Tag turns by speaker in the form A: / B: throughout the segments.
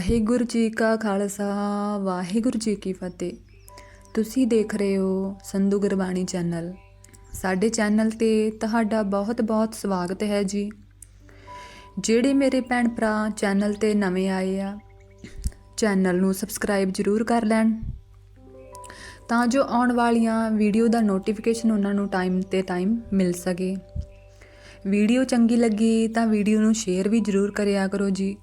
A: ਵਾਹਿਗੁਰੂ ਜੀ ਕਾ ਖਾਲਸਾ, ਵਾਹਿਗੁਰੂ ਜੀ ਕੀ ਫਤਿਹ। ਤੁਸੀਂ ਦੇਖ ਰਹੇ ਹੋ ਸੰਧੂ ਗੁਰਬਾਣੀ ਚੈਨਲ। ਸਾਡੇ ਚੈਨਲ ਤੇ ਤੁਹਾਡਾ ਬਹੁਤ-ਬਹੁਤ ਸਵਾਗਤ ਹੈ ਜੀ। ਜਿਹੜੇ ਮੇਰੇ ਭੈਣ ਭਰਾ ਚੈਨਲ ਤੇ ਨਵੇਂ ਆਏ ਆ, ਚੈਨਲ ਨੂੰ ਸਬਸਕ੍ਰਾਈਬ ਜ਼ਰੂਰ ਕਰ ਲੈਣ। ਤਾਂ ਜੋ ਆਉਣ ਵਾਲੀਆਂ ਵੀਡੀਓ ਦਾ ਨੋਟੀਫਿਕੇਸ਼ਨ ਉਹਨਾਂ ਨੂੰ ਟਾਈਮ ਤੇ ਟਾਈਮ ਮਿਲ ਸਕੇ। ਵੀਡੀਓ ਚੰਗੀ ਲੱਗੀ ਤਾਂ ਵੀਡੀਓ ਨੂੰ ਸ਼ੇਅਰ ਵੀ ਜ਼ਰੂਰ ਕਰਿਆ ਕਰੋ ਜੀ।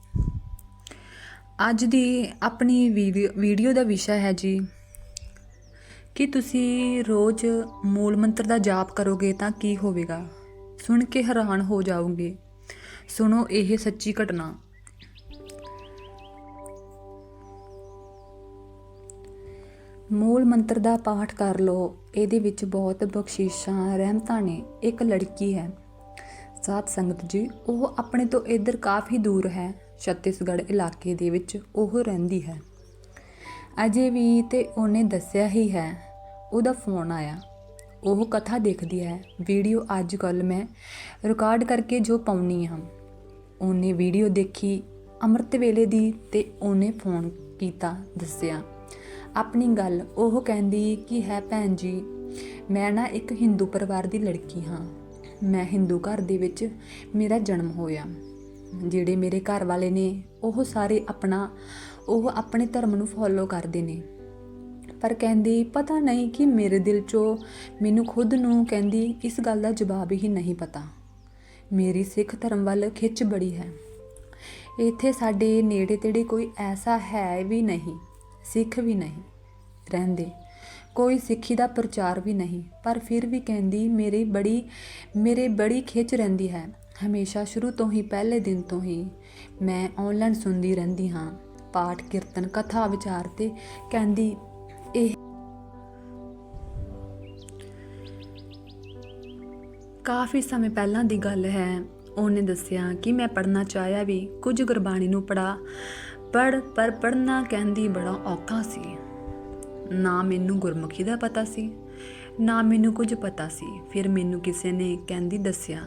A: ਅੱਜ ਦੀ ਆਪਣੀ ਵੀਡੀਓ ਵੀਡੀਓ ਦਾ ਵਿਸ਼ਾ ਹੈ ਜੀ ਕਿ ਤੁਸੀਂ ਰੋਜ਼ ਮੂਲ ਮੰਤਰ ਦਾ ਜਾਪ ਕਰੋਗੇ ਤਾਂ ਕੀ ਹੋਵੇਗਾ? ਸੁਣ ਕੇ ਹੈਰਾਨ ਹੋ ਜਾਓਗੇ। ਸੁਣੋ ਇਹ ਸੱਚੀ ਘਟਨਾ। ਮੂਲ ਮੰਤਰ ਦਾ ਪਾਠ ਕਰ ਲਓ। ਇਹਦੇ ਵਿੱਚ ਬਹੁਤ ਬਖਸ਼ਿਸ਼ਾਂ, ਰਹਿਮਤਾਂ ਨੇ। ਇੱਕ ਲੜਕੀ ਹੈ। ਸਾਧ ਸੰਗਤ ਜੀ, ਉਹ ਆਪਣੇ ਤੋਂ ਇੱਧਰ ਕਾਫੀ ਦੂਰ ਹੈ। ਛੱਤੀਸਗੜ੍ਹ ਇਲਾਕੇ ਦੇ ਵਿੱਚ ਉਹ ਰਹਿੰਦੀ ਹੈ। ਅਜੇ ਵੀ ਤੇ ਉਹਨੇ ਦੱਸਿਆ ਹੀ ਹੈ। ਉਹਦਾ ਫੋਨ ਆਇਆ। ਉਹ ਕਥਾ ਦੇਖਦੀ ਹੈ। ਵੀਡੀਓ ਅੱਜ ਕੱਲ ਮੈਂ ਰਿਕਾਰਡ ਕਰਕੇ ਜੋ ਪਾਉਣੀ ਹਾਂ। ਉਹਨੇ ਵੀਡੀਓ ਦੇਖੀ ਅੰਮ੍ਰਿਤ ਵੇਲੇ ਦੀ ਤੇ ਉਹਨੇ ਫੋਨ ਕੀਤਾ, ਦੱਸਿਆ। ਆਪਣੀ ਗੱਲ ਉਹ ਕਹਿੰਦੀ ਕਿ, ਹੈ ਭੈਣ ਜੀ, ਮੈਂ ਨਾ ਇੱਕ ਹਿੰਦੂ ਪਰਿਵਾਰ ਦੀ ਲੜਕੀ ਹਾਂ। ਮੈਂ ਹਿੰਦੂ ਘਰ ਦੇ ਵਿੱਚ ਮੇਰਾ ਜਨਮ ਹੋਇਆ। ਜਿਹੜੇ ਮੇਰੇ ਘਰ ਵਾਲੇ ਨੇ, ਉਹ ਸਾਰੇ ਆਪਣਾ, ਉਹ ਆਪਣੇ ਧਰਮ ਨੂੰ ਫੋਲੋ ਕਰਦੇ ਨੇ। ਪਰ ਕਹਿੰਦੀ, ਪਤਾ ਨਹੀਂ ਕਿ ਮੇਰੇ ਦਿਲ 'ਚੋਂ ਮੈਨੂੰ ਖੁਦ ਨੂੰ, ਕਹਿੰਦੀ, ਇਸ ਗੱਲ ਦਾ ਜਵਾਬ ਹੀ ਨਹੀਂ ਪਤਾ। ਮੇਰੀ ਸਿੱਖ ਧਰਮ ਵੱਲ ਖਿੱਚ ਬੜੀ ਹੈ। ਇੱਥੇ ਸਾਡੇ ਨੇੜੇ ਤੇੜੇ ਕੋਈ ਐਸਾ ਹੈ ਵੀ ਨਹੀਂ, ਸਿੱਖ ਵੀ ਨਹੀਂ ਰਹਿੰਦੇ। ਕੋਈ ਸਿੱਖੀ ਦਾ ਪ੍ਰਚਾਰ ਵੀ ਨਹੀਂ। ਪਰ ਫਿਰ ਵੀ ਕਹਿੰਦੀ, ਮੇਰੀ ਬੜੀ, ਮੇਰੇ ਬੜੀ ਖਿੱਚ ਰਹਿੰਦੀ ਹੈ। ਹਮੇਸ਼ਾ ਸ਼ੁਰੂ ਤੋਂ ਹੀ, ਪਹਿਲੇ ਦਿਨ ਤੋਂ ਹੀ ਮੈਂ ਆਨਲਾਈਨ ਸੁਣਦੀ ਰਹਿੰਦੀ ਹਾਂ। ਪਾਠ, ਕੀਰਤਨ, ਕਥਾ, ਵਿਚਾਰ ਤੇ ਕਹਿੰਦੀ ਇਹ ਕਾਫੀ ਸਮੇਂ ਪਹਿਲਾਂ ਦੀ ਗੱਲ ਹੈ। ਉਹਨੇ ਦੱਸਿਆ ਕਿ ਮੈਂ ਪੜ੍ਹਨਾ ਚਾਹਿਆ ਵੀ ਕੁਝ ਗੁਰਬਾਣੀ ਨੂੰ ਪੜਾ ਪੜ ਪਰ ਪੜ੍ਹਨਾ ਕਹਿੰਦੀ ਬੜਾ ਔਖਾ ਸੀ। ਨਾ ਮੈਨੂੰ ਗੁਰਮੁਖੀ ਦਾ ਪਤਾ ਸੀ। ਨਾ ਮੈਨੂੰ ਕੁਝ ਪਤਾ ਸੀ। ਫਿਰ ਮੈਨੂੰ ਕਿਸੇ ਨੇ ਕਹਿੰਦੀ ਦੱਸਿਆ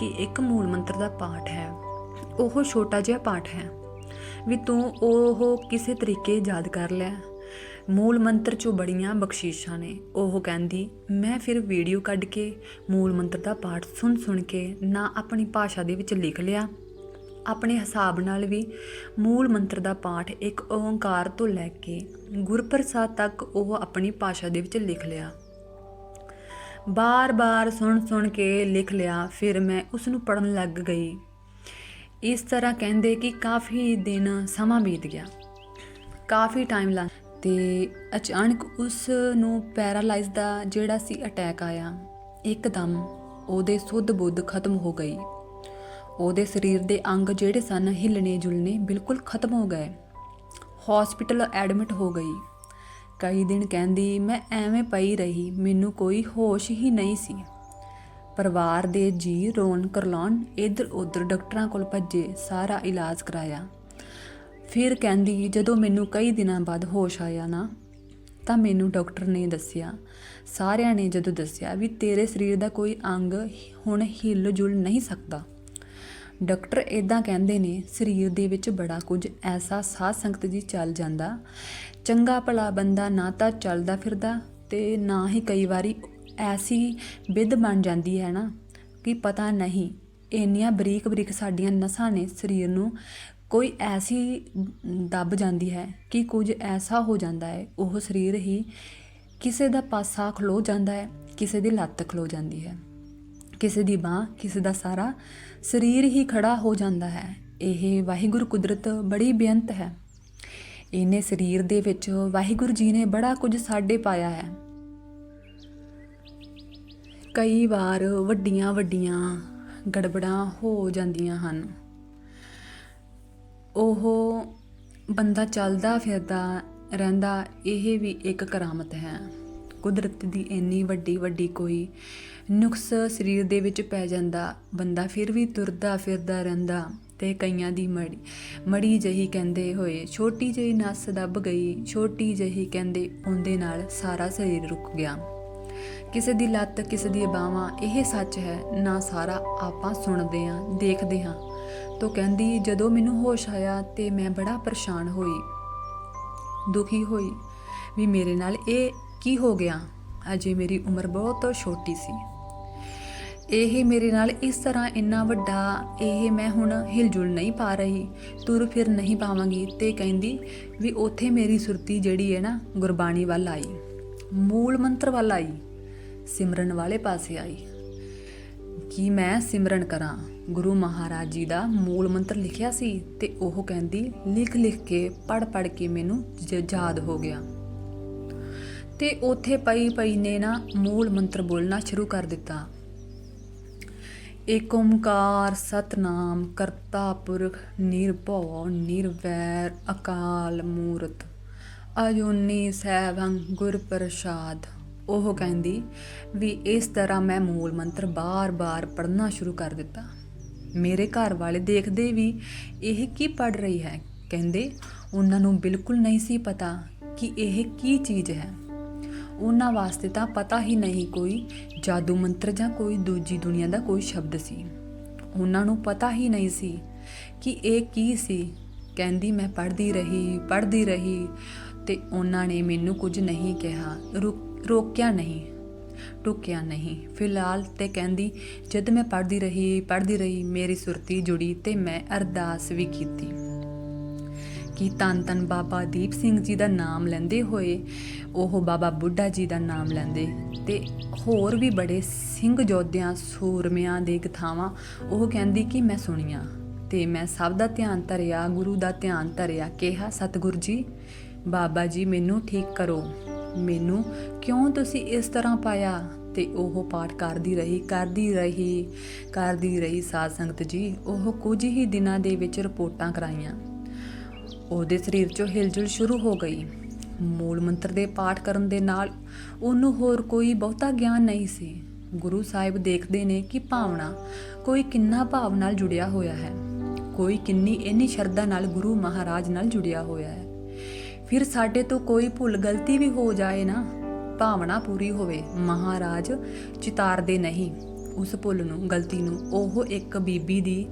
A: ਕਿ ਇੱਕ ਮੂਲ ਮੰਤਰ ਦਾ ਪਾਠ ਹੈ। ਉਹ ਛੋਟਾ ਜਿਹਾ ਪਾਠ ਹੈ। ਵੀ ਤੂੰ ਉਹ ਕਿਸੇ ਤਰੀਕੇ ਯਾਦ ਕਰ ਲੈ। ਮੂਲ ਮੰਤਰ ਚੋਂ ਬੜੀਆਂ ਬਖਸ਼ੀਸ਼ਾਂ ਨੇ। ਉਹ ਕਹਿੰਦੀ, ਮੈਂ ਫਿਰ ਵੀਡੀਓ ਕੱਢ ਕੇ ਮੂਲ ਮੰਤਰ ਦਾ ਪਾਠ ਸੁਣ ਸੁਣ ਕੇ ਨਾ ਆਪਣੀ ਭਾਸ਼ਾ ਦੇ ਵਿੱਚ ਲਿਖ ਲਿਆ। ਆਪਣੇ ਹਿਸਾਬ ਨਾਲ ਵੀ ਮੂਲ ਮੰਤਰ ਦਾ ਪਾਠ ਇੱਕ ਓੰਕਾਰ ਤੋਂ ਲੈ ਕੇ ਗੁਰਪ੍ਰਸਾਦ ਤੱਕ ਉਹ ਆਪਣੀ ਭਾਸ਼ਾ ਦੇ ਵਿੱਚ ਲਿਖ ਲਿਆ। ਬਾਰ-ਬਾਰ ਸੁਣ-ਸੁਣ ਕੇ ਲਿਖ ਲਿਆ, ਫਿਰ ਮੈਂ ਉਸ ਨੂੰ ਪੜਨ ਲੱਗ ਗਈ। ਇਸ ਤਰ੍ਹਾਂ ਕਹਿੰਦੇ ਕਿ ਕਾਫੀ ਦਿਨ ਸਮਾਂ ਬੀਤ ਗਿਆ। ਕਾਫੀ ਟਾਈਮ ਲੱਗ ਤੇ ਅਚਾਨਕ ਉਸ ਨੂੰ ਪੈਰਾਲਾਈਜ਼ ਦਾ ਜਿਹੜਾ ਸੀ ਅਟੈਕ ਆਇਆ, ਇੱਕਦਮ ਉਹਦੇ ਸੁੱਧ ਬੁੱਧ ਖਤਮ ਹੋ ਗਈ। ਉਹਦੇ ਸਰੀਰ ਦੇ ਅੰਗ ਜਿਹੜੇ ਸਨ ਹਿੱਲਣੇ ਜੁਲਣੇ ਬਿਲਕੁਲ ਖਤਮ ਹੋ ਗਏ। ਹਸਪੀਟਲ ਐਡਮਿਟ ਹੋ ਗਈ। ਕਈ ਦਿਨ ਕਹਿੰਦੀ, ਮੈਂ ਐਵੇਂ ਪਈ ਰਹੀ, ਮੈਨੂੰ ਕੋਈ ਹੋਸ਼ ਹੀ ਨਹੀਂ ਸੀ। ਪਰਿਵਾਰ ਦੇ ਜੀ ਰੋਣ ਕਰਲਾਉਣ, ਇੱਧਰ ਉੱਧਰ ਡਾਕਟਰਾਂ ਕੋਲ ਭੱਜੇ, ਸਾਰਾ ਇਲਾਜ ਕਰਾਇਆ। ਫਿਰ ਕਹਿੰਦੀ, ਜਦੋਂ ਮੈਨੂੰ ਕਈ ਦਿਨਾਂ ਬਾਅਦ ਹੋਸ਼ ਆਇਆ ਨਾ, ਤਾਂ ਮੈਨੂੰ ਡਾਕਟਰ ਨੇ ਦੱਸਿਆ, ਸਾਰਿਆਂ ਨੇ ਜਦੋਂ ਦੱਸਿਆ ਵੀ ਤੇਰੇ ਸਰੀਰ ਦਾ ਕੋਈ ਅੰਗ ਹੁਣ ਹਿੱਲ ਜੁਲ ਨਹੀਂ ਸਕਦਾ। ਡਾਕਟਰ ਇਦਾਂ ਕਹਿੰਦੇ ਨੇ, ਸਰੀਰ ਦੇ ਵਿੱਚ ਬੜਾ ਕੁਝ ਐਸਾ ਸਾਧ ਸੰਗਤ ਜੀ ਚੱਲ ਜਾਂਦਾ, ਚੰਗਾ ਭਲਾ ਬੰਦਾ ਨਾ ਤਾਂ ਚੱਲਦਾ ਫਿਰਦਾ ਤੇ ਨਾ ਹੀ ਕਈ ਵਾਰੀ ਐਸੀ ਵਿਧ ਬਣ ਜਾਂਦੀ ਹੈ ਨਾ ਕਿ ਪਤਾ ਨਹੀਂ, ਇੰਨੀਆਂ ਬਰੀਕ ਬਰੀਕ ਸਾਡੀਆਂ ਨਸਾਂ ਨੇ ਸਰੀਰ ਨੂੰ ਕੋਈ ਐਸੀ ਦੱਬ ਜਾਂਦੀ ਹੈ ਕਿ ਕੁਝ ਐਸਾ ਹੋ ਜਾਂਦਾ ਹੈ, ਉਹ ਸਰੀਰ ਹੀ ਕਿਸੇ ਦਾ ਪਾਸਾ ਖਲੋ ਜਾਂਦਾ ਹੈ, ਕਿਸੇ ਦੀ ਲੱਤ ਖਲੋ ਜਾਂਦੀ ਹੈ। ਕਿਸੇ ਦੀ ਬਾਹ, ਕਿਸੇ ਦਾ ਸਾਰਾ ਸਰੀਰ ਹੀ ਖੜਾ ਹੋ ਜਾਂਦਾ ਹੈ। ਇਹ ਵਾਹਿਗੁਰੂ ਕੁਦਰਤ ਬੜੀ ਬੇਅੰਤ ਹੈ। ਇਹਨੇ ਸਰੀਰ ਦੇ ਵਿੱਚ ਵਾਹਿਗੁਰੂ ਜੀ ਨੇ ਬੜਾ ਕੁਝ ਸਾਡੇ ਪਾਇਆ ਹੈ। ਕਈ ਵਾਰ ਵੱਡੀਆਂ ਵੱਡੀਆਂ ਗੜਬੜਾਂ ਹੋ ਜਾਂਦੀਆਂ ਹਨ। ਉਹ ਬੰਦਾ ਚੱਲਦਾ ਫਿਰਦਾ ਰਹਿੰਦਾ, ਇਹ ਵੀ ਇੱਕ ਕਰਾਮਤ ਹੈ। ਕੁਦਰਤ ਦੀ ਇੰਨੀ ਵੱਡੀ ਵੱਡੀ ਕੋਈ ਨੁਕਸ ਸਰੀਰ ਦੇ ਵਿੱਚ ਪੈ ਜਾਂਦਾ, ਬੰਦਾ ਫਿਰ ਵੀ ਤੁਰਦਾ ਫਿਰਦਾ ਰਹਿੰਦਾ ਤੇ ਕਈਆਂ ਦੀ ਮੜੀ ਮੜੀ ਜਹੀ ਕਹਿੰਦੇ ਹੋਏ, ਛੋਟੀ ਜਿਹੀ ਨਸ ਦੱਬ ਗਈ, ਛੋਟੀ ਜਹੀ ਕਹਿੰਦੇ ਉਹਦੇ ਨਾਲ ਸਾਰਾ ਸਰੀਰ ਰੁਕ ਗਿਆ। ਕਿਸੇ ਦੀ ਲੱਤ, ਕਿਸੇ ਦੀ ਬਾਹਾਂ, ਇਹ ਸੱਚ ਹੈ, ਨਾ ਸਾਰਾ ਆਪਾਂ ਸੁਣਦੇ ਹਾਂ ਦੇਖਦੇ ਹਾਂ ਤੋ ਕਹਿੰਦੀ, ਜਦੋਂ ਮੈਨੂੰ ਹੋਸ਼ ਆਇਆ ਤੇ ਮੈਂ ਬੜਾ ਪਰੇਸ਼ਾਨ ਹੋਈ, ਦੁਖੀ ਹੋਈ ਵੀ ਮੇਰੇ ਨਾਲ ਇਹ ਕੀ ਹੋ ਗਿਆ? ਅਜੇ ਮੇਰੀ ਉਮਰ ਬਹੁਤ ਛੋਟੀ ਸੀ। ਇਹ ਮੇਰੇ ਨਾਲ ਇਸ ਤਰ੍ਹਾਂ ਇੰਨਾ ਵੱਡਾ, ਇਹ ਮੈਂ ਹੁਣ ਹਿਲਜੁਲ ਨਹੀਂ ਪਾ ਰਹੀ, ਤੁਰ ਫਿਰ ਨਹੀਂ ਪਾਵਾਂਗੀ। ਤੇ ਕਹਿੰਦੀ ਵੀ ਉੱਥੇ ਮੇਰੀ ਸੁਰਤੀ ਜਿਹੜੀ ਹੈ ਨਾ, ਗੁਰਬਾਣੀ ਵੱਲ ਆਈ, ਮੂਲ ਮੰਤਰ ਵੱਲ ਆਈ, ਸਿਮਰਨ ਵਾਲੇ ਪਾਸੇ ਆਈ। ਕਿ ਮੈਂ ਸਿਮਰਨ ਕਰਾਂ? ਗੁਰੂ ਮਹਾਰਾਜ ਜੀ ਦਾ ਮੂਲ ਮੰਤਰ ਲਿਖਿਆ ਸੀ ਤੇ ਉਹ ਕਹਿੰਦੀ, ਲਿਖ ਲਿਖ ਕੇ ਪੜ ਪੜ ਕੇ ਮੈਨੂੰ ਯਾਦ ਹੋ ਗਿਆ। ਤੇ ਉੱਥੇ ਪਈ ਪਈ ਨੇ ਨਾ ਮੂਲ ਮੰਤਰ ਬੋਲਣਾ ਸ਼ੁਰੂ ਕਰ ਦਿੱਤਾ। ਏਕ ਓੰਕਾਰ ਸਤਨਾਮ, ਕਰਤਾ ਪੁਰਖ ਨਿਰਭਉ, ਨਿਰਵੈਰ, ਅਕਾਲ ਮੂਰਤ। ਅਜੂਨੀ ਸੈਭੰ ਗੁਰ ਪ੍ਰਸਾਦ। ਉਹ ਕਹਿੰਦੀ ਵੀ ਇਸ ਤਰ੍ਹਾਂ ਮੈਂ ਮੂਲ ਮੰਤਰ ਬਾਰ-ਬਾਰ ਪੜ੍ਹਨਾ ਸ਼ੁਰੂ ਕਰ ਦਿੱਤਾ। ਮੇਰੇ ਘਰ ਵਾਲੇ ਦੇਖਦੇ ਵੀ ਇਹ ਕੀ ਪੜ ਰਹੀ ਹੈ? ਕਹਿੰਦੇ, ਉਹਨਾਂ ਨੂੰ ਬਿਲਕੁਲ ਨਹੀਂ ਸੀ ਪਤਾ ਕਿ ਇਹ ਕੀ ਚੀਜ਼ ਹੈ। ਉਹਨਾਂ ਵਾਸਤੇ ਤਾਂ ਪਤਾ ਹੀ ਨਹੀਂ ਕੋਈ ਜਾਦੂ ਮੰਤਰ ਜਾਂ ਕੋਈ ਦੂਜੀ ਦੁਨੀਆ ਦਾ ਕੋਈ ਸ਼ਬਦ ਸੀ। ਉਹਨਾਂ ਨੂੰ ਪਤਾ ਹੀ ਨਹੀਂ ਸੀ ਕਿ ਇਹ ਕੀ ਸੀ। ਕਹਿੰਦੀ, ਮੈਂ ਪੜ੍ਹਦੀ ਰਹੀ ਪੜ੍ਹਦੀ ਰਹੀ ਤੇ ਉਹਨਾਂ ਨੇ ਮੈਨੂੰ ਕੁਝ ਨਹੀਂ ਕਿਹਾ। ਰੁਕ- ਰੋਕਿਆ ਨਹੀਂ ਟੁਕਿਆ ਨਹੀਂ। ਫਿਲਹਾਲ ਤੇ ਕਹਿੰਦੀ, ਜਦ ਮੈਂ ਪੜ੍ਹਦੀ ਰਹੀ ਪੜ੍ਹਦੀ ਰਹੀ, ਮੇਰੀ ਸੁਰਤੀ ਜੁੜੀ ਤੇ ਮੈਂ ਅਰਦਾਸ ਵੀ ਕੀਤੀ। ਕਿ ਤਨ ਤਨ ਬਾਬਾ ਦੀਪ ਸਿੰਘ ਜੀ ਦਾ ਨਾਮ ਲੈਂਦੇ ਹੋਏ, ਉਹ ਬਾਬਾ ਬੁੱਢਾ ਜੀ ਦਾ ਨਾਮ ਲੈਂਦੇ। ਤੇ ਹੋਰ ਵੀ ਬੜੇ ਸਿੰਘ ਜੋਧਿਆਂ, ਸੂਰਮਿਆਂ ਦੇ ਕਥਾਵਾਂ ਉਹ ਕਹਿੰਦੀ ਕਿ ਮੈਂ ਸੁਣੀਆਂ ਤੇ ਮੈਂ ਸਭ ਦਾ ਧਿਆਨ ਧਰਿਆ, ਗੁਰੂ ਦਾ ਧਿਆਨ ਧਰਿਆ, ਕਿਹਾ, ਸਤਿਗੁਰ ਜੀ, ਬਾਬਾ ਜੀ ਮੈਨੂੰ ਠੀਕ ਕਰੋ। ਮੈਨੂੰ ਕਿਉਂ ਤੁਸੀਂ ਇਸ ਤਰ੍ਹਾਂ ਪਾਇਆ? ਤੇ ਉਹ ਪਾਠ ਕਰਦੀ ਰਹੀ ਕਰਦੀ ਰਹੀ ਕਰਦੀ ਰਹੀ ਸਾਧ ਸੰਗਤ ਜੀ। ਉਹ ਕੁਝ ਹੀ ਦਿਨਾਂ ਦੇ ਵਿੱਚ ਰਿਪੋਰਟਾਂ ਕਰਾਈਆਂ। ਉਹਦੇ ਸਰੀਰ 'ਚੋਂ ਹਿਲਜੁਲ ਸ਼ੁਰੂ ਹੋ ਗਈ। ਮੂਲ ਮੰਤਰ ਦੇ ਪਾਠ ਕਰਨ ਦੇ ਨਾਲ ਉਹਨੂੰ ਹੋਰ ਕੋਈ ਬਹੁਤਾ ਗਿਆਨ ਨਹੀਂ ਸੀ। ਗੁਰੂ ਸਾਹਿਬ ਦੇਖਦੇ ਨੇ ਕਿ ਭਾਵਨਾ ਕੋਈ ਕਿੰਨਾ ਭਾਵ ਨਾਲ ਜੁੜਿਆ ਹੋਇਆ ਹੈ। ਕੋਈ ਕਿੰਨੀ ਇੰਨੀ ਸ਼ਰਧਾ ਨਾਲ ਗੁਰੂ ਮਹਾਰਾਜ ਨਾਲ ਜੁੜਿਆ ਹੋਇਆ ਹੈ। ਫਿਰ ਸਾਡੇ ਤੋਂ ਕੋਈ ਭੁੱਲ ਗਲਤੀ ਵੀ ਹੋ ਜਾਏ ਨਾ, ਭਾਵਨਾ ਪੂਰੀ ਹੋਵੇ। ਮਹਾਰਾਜ ਚਿਤਾਰਦੇ ਨਹੀਂ। ਉਸ ਭੁੱਲ ਨੂੰ, ਗਲਤੀ ਨੂੰ ਉਹ ਇੱਕ ਬੀਬੀ ਦੀ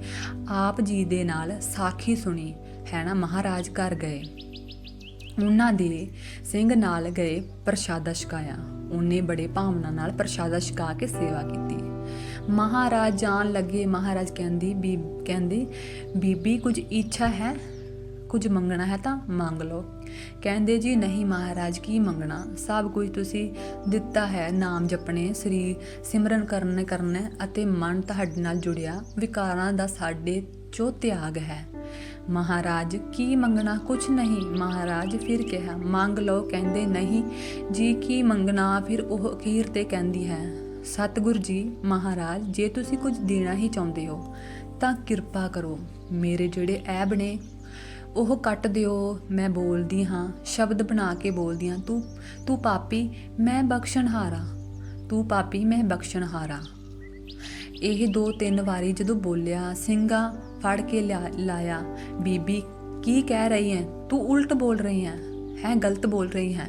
A: ਆਪ ਜੀ ਦੇ ਨਾਲ ਸਾਖੀ ਸੁਣੀ। ਹੈ ਨਾ ਮਹਾਰਾਜ ਘਰ ਗਏ। ਉਹਨਾਂ ਦੇ ਸਿੰਘ ਨਾਲ ਗਏ ਪ੍ਰਸ਼ਾਦਾ ਛਕਾਇਆ। ਉਹਨੇ ਬੜੇ ਭਾਵਨਾ ਨਾਲ ਪ੍ਰਸ਼ਾਦਾ ਛਕਾ ਕੇ ਸੇਵਾ ਕੀਤੀ। ਮਹਾਰਾਜ ਜਾਣ ਲੱਗੇ। ਮਹਾਰਾਜ ਕਹਿੰਦੀ, ਬੀ ਕਹਿੰਦੇ, ਬੀਬੀ ਕੁਝ ਇੱਛਾ ਹੈ? ਕੁਝ ਮੰਗਣਾ ਹੈ ਤਾਂ ਮੰਗ ਲਓ। ਕਹਿੰਦੇ ਜੀ, ਨਹੀਂ ਮਹਾਰਾਜ, ਕੀ ਮੰਗਣਾ? ਸਭ ਕੁਝ ਤੁਸੀਂ ਦਿੱਤਾ ਹੈ। ਨਾਮ ਜਪਣੇ, ਸ੍ਰੀ ਸਿਮਰਨ ਕਰਨੇ ਕਰਨੇ ਅਤੇ ਮਨ ਤੁਹਾਡੇ ਨਾਲ ਜੁੜਿਆ। ਵਿਕਾਰਾਂ ਦਾ ਸਾਡੇ ਚੋ ਤਿਆਗ ਹੈ। ਮਹਾਰਾਜ, ਕੀ ਮੰਗਣਾ? ਕੁਛ ਨਹੀਂ। ਮਹਾਰਾਜ ਫਿਰ ਕਿਹਾ, ਮੰਗ ਲਓ। ਕਹਿੰਦੇ, ਨਹੀਂ। ਜੀ ਕੀ ਮੰਗਣਾ? ਫਿਰ ਉਹ ਅਖੀਰ ਤੇ ਕਹਿੰਦੀ ਹੈ, ਸਤਿਗੁਰ ਜੀ, ਮਹਾਰਾਜ, ਜੇ ਤੁਸੀਂ ਕੁਝ ਦੇਣਾ ਹੀ ਚਾਹੁੰਦੇ ਹੋ, ਤਾਂ ਕਿਰਪਾ ਕਰੋ। ਮੇਰੇ ਜਿਹੜੇ ਐਬ ਨੇ, ਉਹ ਕੱਟ ਦਿਓ। ਮੈਂ ਬੋਲਦੀ ਹਾਂ, ਸ਼ਬਦ ਬਣਾ ਕੇ ਬੋਲਦੀ ਹਾਂ, ਤੂੰ ਤੂੰ ਪਾਪੀ, ਮੈਂ ਬਖਸ਼ਣਹਾਰਾ ਤੂੰ ਪਾਪੀ, ਮੈਂ ਬਖਸ਼ਣਹਾਰਾ ਇਹ ਦੋ ਤਿੰਨ ਵਾਰੀ ਜਦੋਂ ਬੋਲਿਆ, ਸਿੰਘਾ ਫੜ ਕੇ ਲਿਆ- ਲਾਇਆ। ਬੀਬੀ, ਕੀ ਕਹਿ ਰਹੀ ਹੈ ਤੂੰ ਉਲਟ ਬੋਲ ਰਹੀ ਹੈ ਹੈ, ਗਲਤ ਬੋਲ ਰਹੀ ਹੈ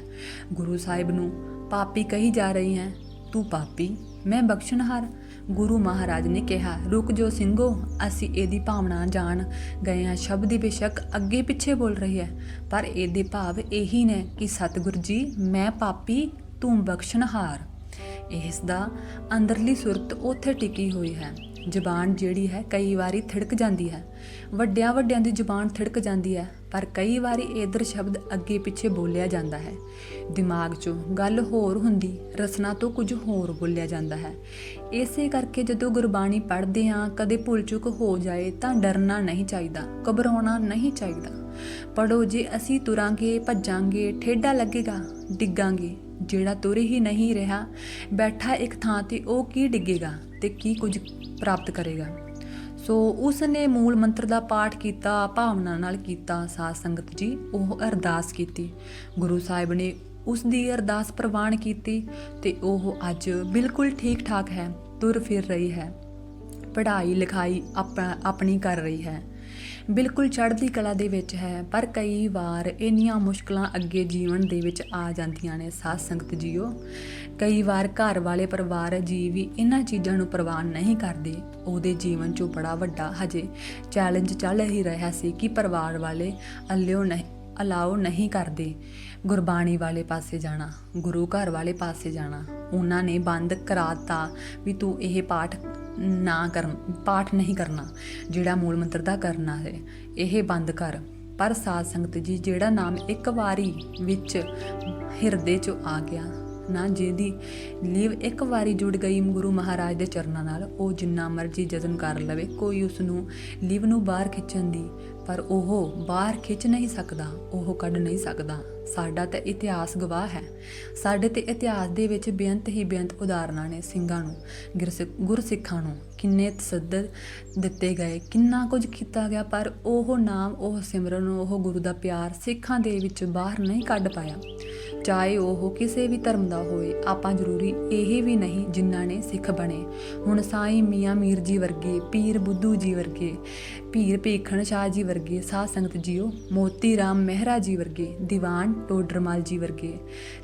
A: ਗੁਰੂ ਸਾਹਿਬ ਨੂੰ ਪਾਪੀ ਕਹੀ ਜਾ ਰਹੀ ਹੈ ਤੂੰ ਪਾਪੀ, ਮੈਂ ਬਖਸ਼ਣਹਾਰ। ਗੁਰੂ ਮਹਾਰਾਜ ਨੇ ਕਿਹਾ, ਰੁਕ ਜੋ ਸਿੰਘੋ, ਅਸੀਂ ਇਹਦੀ ਭਾਵਨਾ ਜਾਣ ਗਏ ਹਾਂ ਸ਼ਬਦ ਦੀ ਬੇਸ਼ੱਕ ਅੱਗੇ ਪਿੱਛੇ ਬੋਲ ਰਹੀ ਹੈ ਪਰ ਇਹਦੇ ਭਾਵ ਇਹੀ ਨੇ ਕਿ ਸਤਿਗੁਰ ਜੀ, ਮੈਂ ਪਾਪੀ, ਤੂੰ ਬਖਸ਼ਣਹਾਰ। ਇਸ ਦਾ ਅੰਦਰਲੀ ਸੁਰਤ ਉੱਥੇ ਟਿਕੀ ਹੋਈ ਹੈ। ਜ਼ਬਾਨ ਜਿਹੜੀ ਹੈ ਕਈ ਵਾਰੀ ਥਿੜਕ ਜਾਂਦੀ ਹੈ। ਵੱਡਿਆਂ ਵੱਡਿਆਂ ਦੀ ਜ਼ਬਾਨ ਥਿੜਕ ਜਾਂਦੀ ਹੈ, ਪਰ ਕਈ ਵਾਰੀ ਇਧਰ ਸ਼ਬਦ ਅੱਗੇ ਪਿੱਛੇ ਬੋਲਿਆ ਜਾਂਦਾ ਹੈ। ਦਿਮਾਗ 'ਚੋਂ ਗੱਲ ਹੋਰ ਹੁੰਦੀ, ਰਸਨਾ ਤੋਂ ਕੁਝ ਹੋਰ ਬੋਲਿਆ ਜਾਂਦਾ ਹੈ। ਇਸੇ ਕਰਕੇ ਜਦੋਂ ਗੁਰਬਾਣੀ ਪੜ੍ਹਦੇ ਹਾਂ, ਕਦੇ ਭੁੱਲ ਚੁੱਕ ਹੋ ਜਾਏ ਤਾਂ ਡਰਨਾ ਨਹੀਂ ਚਾਹੀਦਾ, ਘਬਰਾਉਣਾ ਨਹੀਂ ਚਾਹੀਦਾ। ਪੜੋ ਜੇ ਅਸੀਂ ਤੁਰਾਂਗੇ, ਭੱਜਾਂਗੇ, ਠੇਡਾ ਲੱਗੇਗਾ, ਡਿੱਗਾਂਗੇ ਜਿਹੜਾ ਤੁਰ ਹੀ ਨਹੀਂ ਰਿਹਾ, ਬੈਠਾ ਇੱਕ ਥਾਂ ਤੇ ਉਹ ਕੀ ਡਿੱਗੇਗਾ ਤੇ ਕੀ ਕੁਝ ਪ੍ਰਾਪਤ ਕਰੇਗਾ। ਸੋ ਉਸ ਨੇ ਮੂਲ ਮੰਤਰ ਦਾ ਪਾਠ ਕੀਤਾ, ਭਾਵਨਾ ਨਾਲ ਕੀਤਾ, ਸਾਧ ਸੰਗਤ ਜੀ, ਉਹ ਅਰਦਾਸ ਕੀਤੀ। ਗੁਰੂ ਸਾਹਿਬ ਨੇ ਉਸ ਦੀ ਅਰਦਾਸ ਪ੍ਰਵਾਨ ਕੀਤੀ ਤੇ ਉਹ ਅੱਜ ਬਿਲਕੁਲ ਠੀਕ ਠਾਕ ਹੈ, ਤੁਰ ਫਿਰ ਰਹੀ ਹੈ। ਪੜ੍ਹਾਈ ਲਿਖਾਈ ਆਪਣਾ ਆਪਣੀ ਕਰ ਰਹੀ ਹੈ। ਬਿਲਕੁਲ ਚੜ੍ਹਦੀ ਕਲਾ ਦੇ ਵਿੱਚ ਹੈ, ਪਰ ਕਈ ਵਾਰ ਇੰਨੀਆਂ ਮੁਸ਼ਕਲਾਂ ਅੱਗੇ ਜੀਵਨ ਦੇ ਵਿੱਚ ਆ ਜਾਂਦੀਆਂ ਨੇ। ਸਾਧ ਸੰਗਤ ਜੀਓ, ਕਈ ਵਾਰ ਘਰ ਵਾਲੇ ਪਰਿਵਾਰ ਜੀ ਵੀ ਇਹਨਾਂ ਚੀਜ਼ਾਂ ਨੂੰ ਪ੍ਰਵਾਨ ਨਹੀਂ ਕਰਦੇ। ਉਹਦੇ ਜੀਵਨ 'ਚੋਂ ਬੜਾ ਵੱਡਾ ਹਜੇ ਚੈਲੰਜ ਚੱਲ ਹੀ ਰਿਹਾ ਸੀ ਕਿ ਪਰਿਵਾਰ ਵਾਲੇ ਅੱਲਿਓ ਨਹੀਂ ਅਲਾਓ ਨਹੀਂ ਕਰਦੇ। ਗੁਰਬਾਣੀ ਵਾਲੇ ਪਾਸੇ ਜਾਣਾ, ਗੁਰੂ ਘਰ ਵਾਲੇ ਪਾਸੇ ਜਾਣਾ। ਉਹਨਾਂ ਨੇ ਬੰਦ ਕਰਾਤਾ ਵੀ ਤੂੰ ਇਹ ਪਾਠ ਨਾ ਕਰ ਪਾਠ ਨਹੀਂ ਕਰਨਾ, ਜਿਹੜਾ ਮੂਲ ਮੰਤਰ ਦਾ ਕਰਨਾ ਹੈ, ਇਹ ਬੰਦ ਕਰ। ਪਰ ਸਾਧ ਸੰਗਤ ਜੀ, ਜਿਹੜਾ ਨਾਮ ਇੱਕ ਵਾਰੀ ਵਿੱਚ ਹਿਰਦੇ 'ਚ ਆ ਗਿਆ, ਨਾ ਜਿਹਦੀ ਲੀਵ ਇੱਕ ਵਾਰੀ ਜੁੜ ਗਈ ਗੁਰੂ ਮਹਾਰਾਜ ਦੇ ਚਰਨਾਂ ਨਾਲ, ਉਹ ਜਿੰਨਾ ਮਰਜ਼ੀ ਯਤਨ ਕਰ ਲਵੇ, ਕੋਈ ਉਸ ਨੂੰ ਲੀਵ ਨੂੰ ਬਾਹਰ ਖਿੱਚਣ ਦੀ ਪਰ ਉਹ ਬਾਹਰ ਖਿੱਚ ਨਹੀਂ ਸਕਦਾ, ਉਹ ਕੱਢ ਨਹੀਂ ਸਕਦਾ। ਸਾਡਾ ਤਾਂ ਇਤਿਹਾਸ ਗਵਾਹ ਹੈ। ਸਾਡੇ ਤੇ ਇਤਿਹਾਸ ਦੇ ਵਿੱਚ ਬੇਅੰਤ ਹੀ ਬੇਅੰਤ ਉਦਾਹਰਨਾਂ ਨੇ ਸਿੰਘਾਂ ਨੂੰ, ਗੁਰਸਿੱਖ- ਗੁਰਸਿੱਖਾਂ ਨੂੰ। ਕਿੰਨੇ ਤਸੱਦਦ ਦਿੱਤੇ ਗਏ, ਕਿੰਨਾ ਕੁਝ ਕੀਤਾ ਗਿਆ, ਪਰ ਉਹ ਨਾਮ, ਉਹ ਸਿਮਰਨ, ਉਹ ਗੁਰੂ ਦਾ ਪਿਆਰ ਸਿੱਖਾਂ ਦੇ ਵਿੱਚ ਬਾਹਰ ਨਹੀਂ ਕੱਢ ਪਾਇਆ। ਚਾਹੇ ਉਹ ਕਿਸੇ ਵੀ ਧਰਮ ਦਾ ਹੋਵੇ ਆਪਾਂ ਜ਼ਰੂਰੀ ਇਹ ਵੀ ਨਹੀਂ ਜਿਨ੍ਹਾਂ ਨੇ ਸਿੱਖ ਬਣੇ। ਹੁਣ ਸਾਈਂ ਮੀਆਂ ਮੀਰ ਜੀ ਵਰਗੇ, ਪੀਰ ਬੁੱਧੂ ਜੀ ਵਰਗੇ, ਪੀਰ ਭੀਖਣ ਸ਼ਾਹ ਜੀ ਵਰਗੇ, ਸਾਧ ਸੰਗਤ ਜੀਓ, ਮੋਤੀ ਰਾਮ ਮਹਿਰਾ ਜੀ ਵਰਗੇ, ਦੀਵਾਨ ਟੋਡਰਮਾਲ ਜੀ ਵਰਗੇ,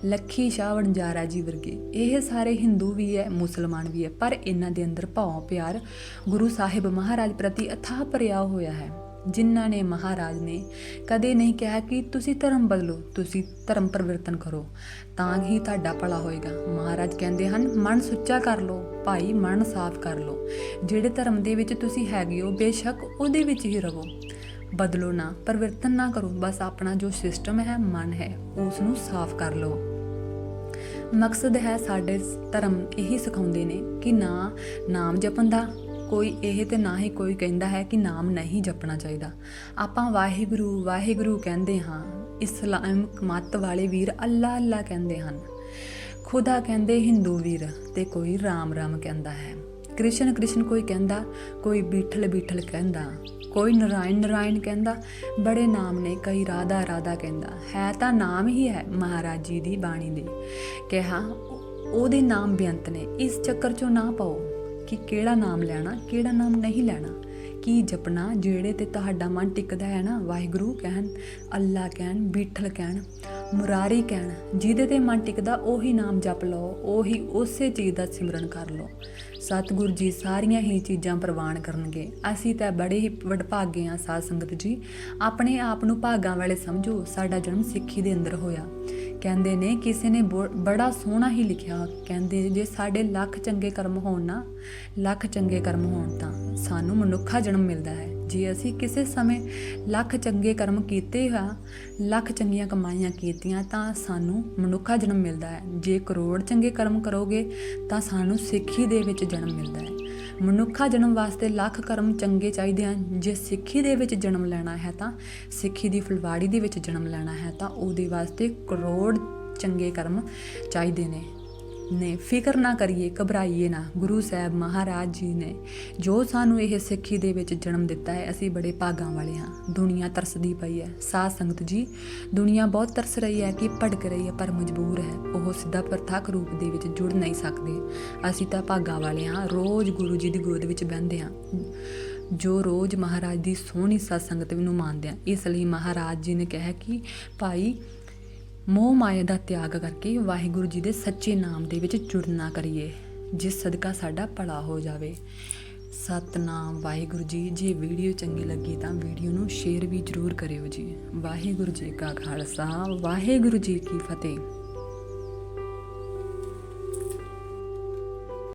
A: ਲੱਖੀ ਸ਼ਾਹ ਵਣਜਾਰਾ ਜੀ ਵਰਗੇ, ਇਹ ਸਾਰੇ ਹਿੰਦੂ ਵੀ ਹੈ ਮੁਸਲਮਾਨ ਵੀ ਹੈ ਪਰ ਇਹਨਾਂ ਦੇ ਅੰਦਰ ਭਾਵ ਪਿਆਰ ਗੁਰੂ ਸਾਹਿਬ ਮਹਾਰਾਜ ਪ੍ਰਤੀ ਅਥਾਹ ਭਰਿਆ ਹੋਇਆ ਹੈ। ਜਿਨ੍ਹਾਂ ਨੇ ਮਹਾਰਾਜ ਨੇ ਕਦੇ ਨਹੀਂ ਕਿਹਾ ਕਿ ਤੁਸੀਂ ਧਰਮ ਬਦਲੋ, ਤੁਸੀਂ ਧਰਮ ਪਰਿਵਰਤਨ ਕਰੋ। ਤਾਂ ਹੀ ਤੁਹਾਡਾ ਭਲਾ ਹੋਏਗਾ। ਮਹਾਰਾਜ ਕਹਿੰਦੇ ਹਨ, ਮਨ ਸੁੱਚਾ ਕਰ ਲਓ, ਭਾਈ ਮਨ ਸਾਫ਼ ਕਰ ਲਓ। ਜਿਹੜੇ ਧਰਮ ਦੇ ਵਿੱਚ ਤੁਸੀਂ ਹੈਗੇ ਹੋ, ਬੇਸ਼ੱਕ ਉਹਦੇ ਵਿੱਚ ਹੀ ਰਹੋ। ਬਦਲੋ ਨਾ, ਪਰਿਵਰਤਨ ਨਾ ਕਰੋ, ਬਸ ਆਪਣਾ ਜੋ ਸਿਸਟਮ ਹੈ, ਮਨ ਹੈ ਉਸ ਨੂੰ ਸਾਫ਼ ਕਰ ਲਓ। ਮਕਸਦ ਹੈ ਸਾਡੇ ਧਰਮ ਇਹੀ ਸਿਖਾਉਂਦੇ ਨੇ ਕਿ ਨਾ ਨਾਮ ਜਪਣ ਦਾ ਕੋਈ ਇਹ ਤੇ ਨਾ ਹੀ ਕੋਈ ਕਹਿੰਦਾ ਹੈ ਕਿ ਨਾਮ ਨਹੀਂ ਜਪਣਾ ਚਾਹੀਦਾ। ਆਪਾਂ ਵਾਹਿਗੁਰੂ ਵਾਹਿਗੁਰੂ ਕਹਿੰਦੇ ਹਾਂ, ਇਸਲਾਮ ਮਤ ਵਾਲੇ ਵੀਰ ਅੱਲਾ ਅੱਲਾ ਕਹਿੰਦੇ ਹਨ। ਖੁਦਾ ਕਹਿੰਦੇ ਹਿੰਦੂ ਵੀਰ ਤੇ ਕੋਈ ਰਾਮ ਰਾਮ ਕਹਿੰਦਾ ਹੈ। ਕ੍ਰਿਸ਼ਨ ਕ੍ਰਿਸ਼ਨ ਕੋਈ ਕਹਿੰਦਾ, ਕੋਈ ਬਿਠਲ ਬਿਠਲ ਕਹਿੰਦਾ, ਕੋਈ ਨਰਾਇਣ ਨਰਾਇਣ ਕਹਿੰਦਾ, ਬੜੇ ਨਾਮ ਨੇ, ਕਈ ਰਾਧਾ ਰਾਧਾ ਕਹਿੰਦਾ। ਹੈ ਤਾਂ ਨਾਮ ਹੀ ਹੈ ਮਹਾਰਾਜ ਜੀ ਦੀ ਬਾਣੀ ਦੇ। ਕਿਹਾ, ਉਹਦੇ ਨਾਮ ਬੇਅੰਤ ਨੇ, ਇਸ ਚੱਕਰ 'ਚੋਂ ਨਾ ਪਾਓ। ਕਿ ਕਿਹੜਾ ਨਾਮ ਲੈਣਾ, ਕਿਹੜਾ ਨਾਮ ਨਹੀਂ ਲੈਣਾ। ਕੀ ਜਪਣਾ, ਜਿਹੜੇ ਤੇ ਤੁਹਾਡਾ ਮਨ ਟਿਕਦਾ ਹੈ ਨਾ, ਵਾਹਿਗੁਰੂ ਕਹਿਣ, ਅੱਲਾ ਕਹਿਣ, ਬੀਠਲ ਕਹਿਣ। ਮੁਰਾਰੀ ਕਹਿਣ, ਜਿਹਦੇ ਤੇ ਮਨ ਟਿਕਦਾ ਉਹੀ ਨਾਮ ਜਪ ਲਓ, ਉਹੀ ਉਸੇ ਚੀਜ਼ ਦਾ ਸਿਮਰਨ ਕਰ ਲਓ। ਸਤਿਗੁਰ ਜੀ ਸਾਰੀਆਂ ਹੀ ਚੀਜ਼ਾਂ ਪ੍ਰਵਾਨ ਕਰਨਗੇ। ਅਸੀਂ ਤਾਂ ਬੜੇ ਹੀ ਵਡਭਾਗੇ ਹਾਂ ਸਾਧ ਸੰਗਤ ਜੀ। ਆਪਣੇ ਆਪ ਨੂੰ ਭਾਗਾਂ ਵਾਲੇ ਸਮਝੋ, ਸਾਡਾ ਜਨਮ ਸਿੱਖੀ ਦੇ ਅੰਦਰ ਹੋਇਆ। ਕਹਿੰਦੇ ਨੇ, ਕਿਸੇ ਨੇ ਬੋ- ਬੜਾ ਸੋਹਣਾ ਹੀ ਲਿਖਿਆ। ਕਹਿੰਦੇ ਜੇ ਸਾਡੇ ਲੱਖ ਚੰਗੇ ਕਰਮ ਹੋਣ ਨਾ, ਲੱਖ ਚੰਗੇ ਕਰਮ ਹੋਣ ਤਾਂ ਸਾਨੂੰ ਮਨੁੱਖਾ ਜਨਮ ਮਿਲਦਾ ਹੈ। ਜੇ ਅਸੀਂ ਕਿਸੇ ਸਮੇਂ ਲੱਖ ਚੰਗੇ ਕਰਮ ਕੀਤੇ ਆ, ਲੱਖ ਚੰਗੀਆਂ ਕਮਾਈਆਂ ਕੀਤੀਆਂ, ਤਾਂ ਸਾਨੂੰ ਮਨੁੱਖਾ ਜਨਮ ਮਿਲਦਾ ਹੈ। ਜੇ ਕਰੋੜ ਚੰਗੇ ਕਰਮ ਕਰੋਗੇ, ਤਾਂ ਸਾਨੂੰ ਸਿੱਖੀ ਦੇ ਵਿੱਚ ਜਨਮ ਮਿਲਦਾ ਹੈ। ਮਨੁੱਖਾ ਜਨਮ ਵਾਸਤੇ ਲੱਖ ਕਰਮ ਚੰਗੇ ਚਾਹੀਦੇ ਹਨ। ਜੇ ਸਿੱਖੀ ਦੇ ਵਿੱਚ ਜਨਮ ਲੈਣਾ ਹੈ, ਤਾਂ ਸਿੱਖੀ ਦੀ ਫੁਲਵਾੜੀ ਦੇ ਵਿੱਚ ਜਨਮ ਲੈਣਾ ਹੈ, ਤਾਂ ਉਹਦੇ ਵਾਸਤੇ ਕਰੋੜ ਚੰਗੇ ਕਰਮ ਚਾਹੀਦੇ ਨੇ। ਨੇ ਫਿਕਰ ਨਾ ਕਰੀਏ, ਘਬਰਾਈਏ ਨਾ। ਗੁਰੂ ਸਾਹਿਬ ਮਹਾਰਾਜ ਜੀ ਨੇ ਜੋ ਸਾਨੂੰ ਇਹ ਸਿੱਖੀ ਦੇ ਵਿੱਚ ਜਨਮ ਦਿੱਤਾ ਹੈ, ਅਸੀਂ ਬੜੇ ਭਾਗਾਂ ਵਾਲੇ ਹਾਂ। ਦੁਨੀਆ ਤਰਸਦੀ ਪਈ ਹੈ। ਸਾਧ ਸੰਗਤ ਜੀ, ਦੁਨੀਆ ਬਹੁਤ ਤਰਸ ਰਹੀ ਹੈ ਕਿ ਭਟਕ ਰਹੀ ਹੈ, ਪਰ ਮਜਬੂਰ ਹੈ। ਉਹ ਸਿੱਧਾ ਪ੍ਰਤੱਖ ਰੂਪ ਦੇ ਵਿੱਚ ਜੁੜ ਨਹੀਂ ਸਕਦੇ। ਅਸੀਂ ਤਾਂ ਭਾਗਾਂ ਵਾਲੇ ਹਾਂ। ਰੋਜ਼ ਗੁਰੂ ਜੀ ਦੀ ਗੋਦ ਵਿੱਚ ਬਹਿੰਦੇ ਹਾਂ। ਜੋ ਰੋਜ਼ ਮਹਾਰਾਜ ਦੀ ਸੋਹਣੀ ਸਤਸੰਗਤ ਨੂੰ ਮੰਨਦੇ ਆ ਇਸ ਲਈ ਮਹਾਰਾਜ ਜੀ ਨੇ ਕਿਹਾ ਕਿ ਭਾਈ ਮੋਹ ਮਾਇਆ ਦਾ ਤਿਆਗ ਕਰਕੇ ਵਾਹਿਗੁਰੂ ਜੀ ਦੇ ਸੱਚੇ ਨਾਮ ਦੇ ਵਿੱਚ ਜੁੜਨਾ ਕਰੀਏ, ਜਿਸ ਸਦਕਾ ਸਾਡਾ ਭਲਾ ਹੋ ਜਾਵੇ। ਸਤਨਾਮ ਵਾਹਿਗੁਰੂ ਜੀ, ਜੇ ਵੀਡੀਓ ਚੰਗੀ ਲੱਗੀ ਤਾਂ ਵੀਡੀਓ ਨੂੰ ਸ਼ੇਅਰ ਵੀ ਜ਼ਰੂਰ ਕਰਿਓ ਜੀ। ਵਾਹਿਗੁਰੂ ਜੀ ਕਾ ਖਾਲਸਾ, ਵਾਹਿਗੁਰੂ ਜੀ ਕੀ ਫਤਿਹ।